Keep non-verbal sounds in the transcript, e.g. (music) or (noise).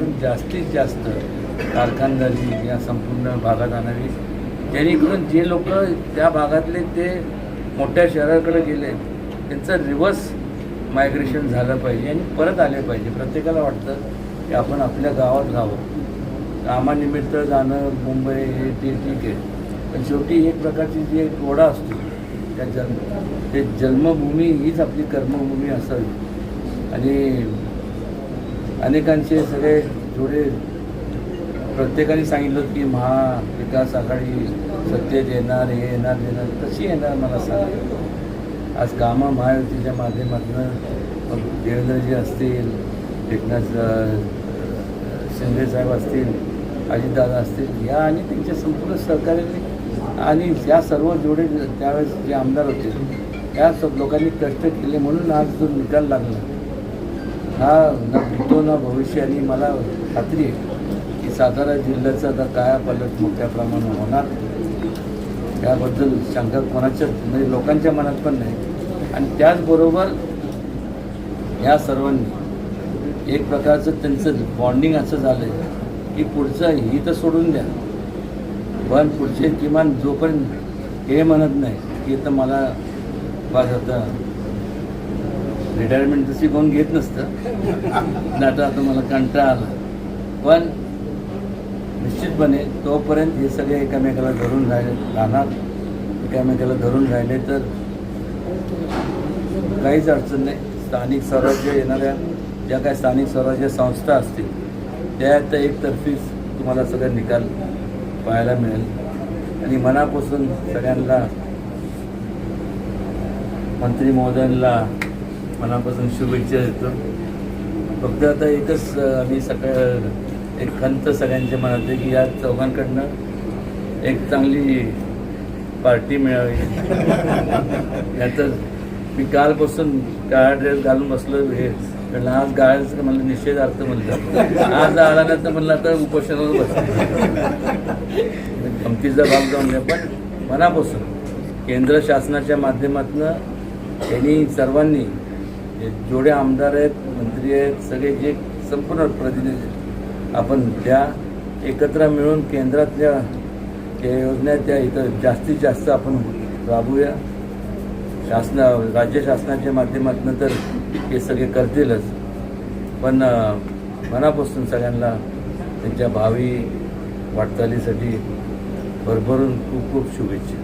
जास्तीत जास्त कारखानदारी या संपूर्ण भागात आणावी जेणेकरून जे लोक त्या भागातले ते मोठ्या शहराकडे गेले त्यांचं रिव्हर्स मायग्रेशन झालं पाहिजे आणि परत आले पाहिजे. प्रत्येकाला वाटतं की आपण आपल्या गावात राहावं. कामानिमित्त जाणं मुंबई हे ते ठीक आहे. पण शेवटी एक प्रकारची जी एक ओढा असतो त्या जन्म ते जन्मभूमी हीच आपली कर्मभूमी असावी. आणि अनेकांचे सगळे जोडे प्रत्येकाने सांगितलं की महाविकास आघाडी सत्तेत येणार हे येणार येणार. कशी येणार मला सांग. आज कामं महायुतीच्या माध्यमातून देवेंद्रजी असतील एकनाथ शिंदे साहेब असतील अजितदादा असतील या आणि त्यांच्या संपूर्ण सहकार्याने आणि या सर्व जोडे त्यावेळेस जे आमदार होते त्या सब लोकांनी कष्ट केले म्हणून आज जो निकाल लागला. हा ना भूतो ना भविष्य आणि मला खात्री आहे की सातारा जिल्ह्याचा आता काया पालट मोठ्या प्रमाणात होणार. त्याबद्दल शंका कोणाच्या म्हणजे लोकांच्या मनात पण नाही. आणि त्याचबरोबर या सर्वांनी एक प्रकारचं त्यांचं बॉन्डिंग असं झालं आहे की पुढचं ही तर सोडून द्या. पण पुढचे किमान जोपर्यंत हे म्हणत नाही की तर मला बस आता रिटायरमेंट तशी कोण घेत नसतं. नाही आता आता मला कंटाळा आला. पण निश्चितपणे तोपर्यंत हे सगळे एकामेकाला धरून राहिले राहणार. एकामेकाला धरून राहिले तर काहीच अडचण नाही. स्थानिक स्वराज्य येणाऱ्या ज्या काही स्थानिक स्वराज्य संस्था असतील त्या एकतर्फीच तुम्हाला सगळं निकाल पाहायला मिळेल. आणि मनापासून सगळ्यांना मंत्री महोदयांना मनापासून शुभेच्छा देतो. फक्त आता एकच आम्ही सकाळ एक खंत सगळ्यांच्या मनात आहे की या चौघांकडनं एक चांगली पार्टी मिळावी. (laughs) नाहीतर मी कालपासून काळा ड्रेस घालून बसलो हे कारण आज गाळायचं मला निषेधार्थ म्हणलं आज आला नाही तर म्हणलं आता उपोषणावर बसतो. गमतीचा भाग जाऊन द्या. पण मनापासून केंद्र शासनाच्या माध्यमातून त्यांनी सर्वांनी जेवढे आमदार आहेत मंत्री आहेत सगळे जे संपूर्ण प्रतिनिधी आपण त्या एकत्र मिळून केंद्रातल्या ज्या योजना त्या इथं जास्तीत जास्त आपण राबवूया. शासना राज्य शासनाच्या माध्यमातून तर हे सगळे करतीलच. पण मनापासून सगळ्यांना त्यांच्या भावी वाटचालीसाठी भरभरून खूप खूप शुभेच्छा.